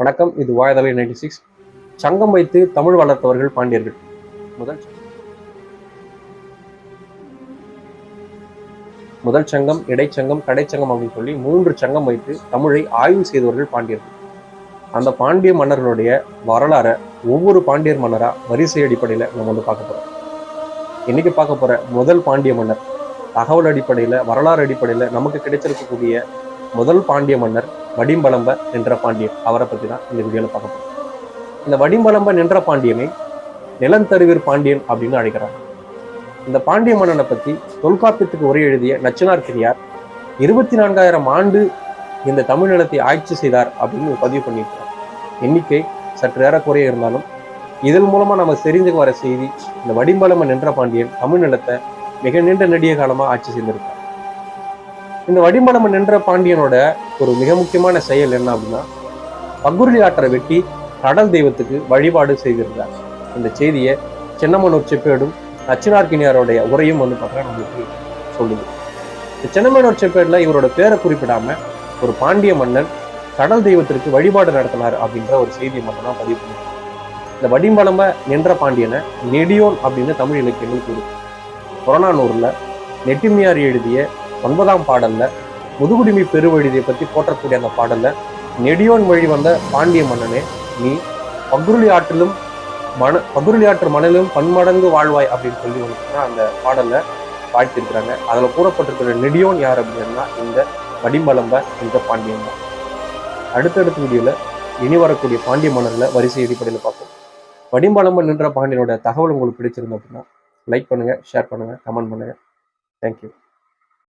வணக்கம். இது வாயதலை ninety six. சங்கம் வைத்து தமிழ் வளர்த்தவர்கள் பாண்டியர்கள். முதல் முதல் சங்கம் இடைச்சங்கம் கடைச்சங்கம் அப்படின்னு சொல்லி மூன்று சங்கம் வைத்து தமிழை ஆய்வு செய்தவர்கள் பாண்டியர்கள். அந்த பாண்டிய மன்னர்களுடைய வரலாறை ஒவ்வொரு பாண்டியர் மன்னரா வரிசை அடிப்படையில் நம்ம வந்து பார்க்க போறோம். இன்னைக்கு பார்க்க போற? முதல் பாண்டிய மன்னர். தகவல் அடிப்படையில் வரலாறு அடிப்படையில் நமக்கு கிடைச்சிருக்கக்கூடிய முதல் பாண்டிய மன்னர் வடிம்பலம்ப நின்ற பாண்டியன். அவரை பற்றி தான் இந்த வீடியோவில் பார்க்க போகிறோம் இந்த வடிம்பலம்ப நின்ற பாண்டியனை நிலந்தருவீர் பாண்டியன் அப்படின்னு அழைக்கிறாங்க. இந்த பாண்டிய மன்னனை பற்றி தொல்காப்பியத்துக்கு உரை எழுதிய நச்சினார் பெரியார் இருபத்தி நான்காயிரம் ஆண்டு இந்த தமிழ் நிலத்தை ஆட்சி செய்தார் அப்படின்னு பதிவு பண்ணியிருக்கார் எண்ணிக்கை சற்று ஏறக்குறைய இருந்தாலும் இதன் மூலமாக நம்ம தெரிஞ்சுக்க வர செய்தி இந்த வடிம்பலம நின்ற பாண்டியன் தமிழ் நிலத்தை மிக நீண்ட நெடிய காலமாக ஆட்சி செய்திருக்கார் இந்த வடிம்பலம நின்ற பாண்டியனோட ஒரு மிக முக்கியமான செயல் என்ன அப்படின்னா பகுருளி ஆற்றை வெட்டி கடல் தெய்வத்துக்கு வழிபாடு செய்திருந்தார். இந்த செய்தியை சென்னமனூர் செப்பேடும் நச்சினார்கினியாருடைய உரையும் வந்து பார்த்தீங்கன்னா நம்மளுக்கு சொல்லுது. இந்த சென்னமனூர் செப்பேடில் இவரோட பேரை குறிப்பிடாம ஒரு பாண்டிய மன்னன் கடல் தெய்வத்திற்கு வழிபாடு நடத்தினார் அப்படின்ற ஒரு செய்தியை மட்டும் தான் பதிவு பண்ணிருக்காங்க இந்த வடிம்பலம நின்ற பாண்டியனை நெடியோன் அப்படின்னு தமிழ் இலக்கியங்கள் கூறுது. புறநானூரில் நெட்டிமியார் எழுதிய ஒன்பதாம் பாடல்ல முதுகுடிமை பெருவழிதை பத்தி போற்றக்கூடிய அந்த பாடல்ல நெடியோன் வழி வந்த பாண்டிய மன்னனே நீ பகுருளி ஆற்றிலும் மண பகுருளி ஆற்று மணலும் பன்மடங்கு வாழ்வாய் அப்படின்னு சொல்லி வந்து அந்த பாடல்ல வாழ்த்திருக்கிறாங்க அதுல கூறப்பட்டிருக்கிற நெடியோன் யார் அப்படின்னா இந்த வடிம்பலம்ப இந்த பாண்டியன் தான் அடுத்தடுத்த வீடியோல இனி வரக்கூடிய பாண்டிய மன்னர்களை வரிசை அடிப்படையில் பார்ப்போம். வடிம்பலம்ப நின்ற பாண்டியனோட தகவல் உங்களுக்கு பிடிச்சிருந்தோம் அப்படின்னா லைக் பண்ணுங்க ஷேர் பண்ணுங்க கமெண்ட் பண்ணுங்க. தேங்க்யூ